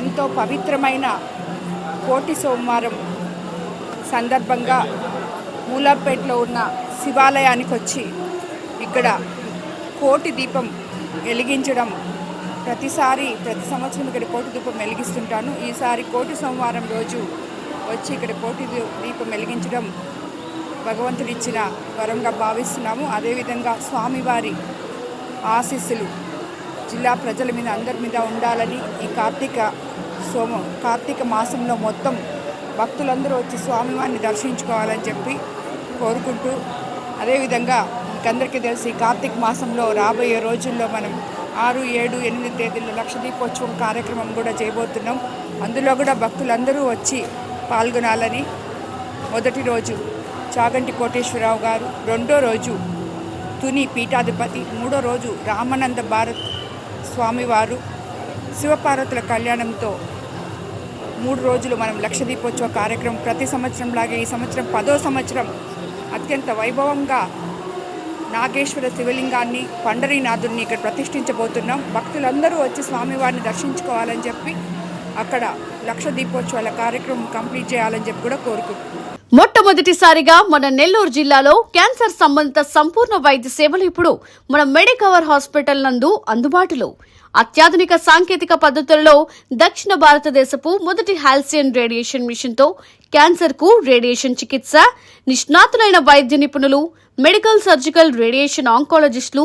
ఎంతో పవిత్రమైన కోటి సోమవారం సందర్భంగా మూలాపేటలో ఉన్న శివాలయానికి వచ్చి ఇక్కడ కోటి దీపం వెలిగించడం ప్రతిసారి ప్రతి సంవత్సరం ఇక్కడ కోటి దీపం వెలిగిస్తుంటాను. ఈసారి కోటి సోమవారం రోజు వచ్చి ఇక్కడ కోటి దీపం వెలిగించడం భగవంతుడిచ్చిన వరంగా భావిస్తున్నాము. అదేవిధంగా స్వామివారి ఆశీస్సులు జిల్లా ప్రజల మీద అందరి మీద ఉండాలని ఈ కార్తీక సోమ కార్తీక మాసంలో మొత్తం భక్తులందరూ వచ్చి స్వామివారిని దర్శించుకోవాలని చెప్పి కోరుకుంటూ అదేవిధంగా మీకందరికీ తెలిసి కార్తీక మాసంలో రాబోయే రోజుల్లో మనం ఆరు ఏడు ఎనిమిది తేదీల్లో లక్ష దీపోత్సవం కార్యక్రమం కూడా చేయబోతున్నాం. అందులో కూడా భక్తులందరూ వచ్చి పాల్గొనాలని మొదటి రోజు చాగంటి కోటేశ్వరరావు గారు రెండో రోజు తుని పీఠాధిపతి మూడో రోజు రామానంద భారత్ స్వామివారు శివపార్వతుల కళ్యాణంతో మూడు రోజులు మనం లక్ష దీపోత్సవ కార్యక్రమం ప్రతి సంవత్సరం లాగే ఈ సంవత్సరం పదో సంవత్సరం అత్యంత వైభవంగా నాగేశ్వర శివలింగాన్ని పండరీనాథుడిని ఇక్కడ ప్రతిష్ఠించబోతున్నాం. భక్తులందరూ వచ్చి స్వామివారిని దర్శించుకోవాలని చెప్పి అక్కడ లక్ష దీపోత్సవాల కార్యక్రమం కంప్లీట్ చేయాలని చెప్పి కూడా కోరుకుంటున్నాం. మొట్టమొదటిసారిగా మన నెల్లూరు జిల్లాలో క్యాన్సర్ సంబంధిత సంపూర్ణ వైద్య సేవలు ఇప్పుడు మన మెడికవర్ హాస్పిటల్ నందు అందుబాటులో. అత్యాధునిక సాంకేతిక పద్ధతుల్లో దక్షిణ భారతదేశపు మొదటి హాల్సియన్ రేడియేషన్ మిషన్తో క్యాన్సర్కు క్యాన్సర్కు రేడియేషన్ చికిత్స నిష్ణాతులైన వైద్య నిపుణులు మెడికల్ సర్జికల్ రేడియేషన్ ఆంకాలజిస్టులు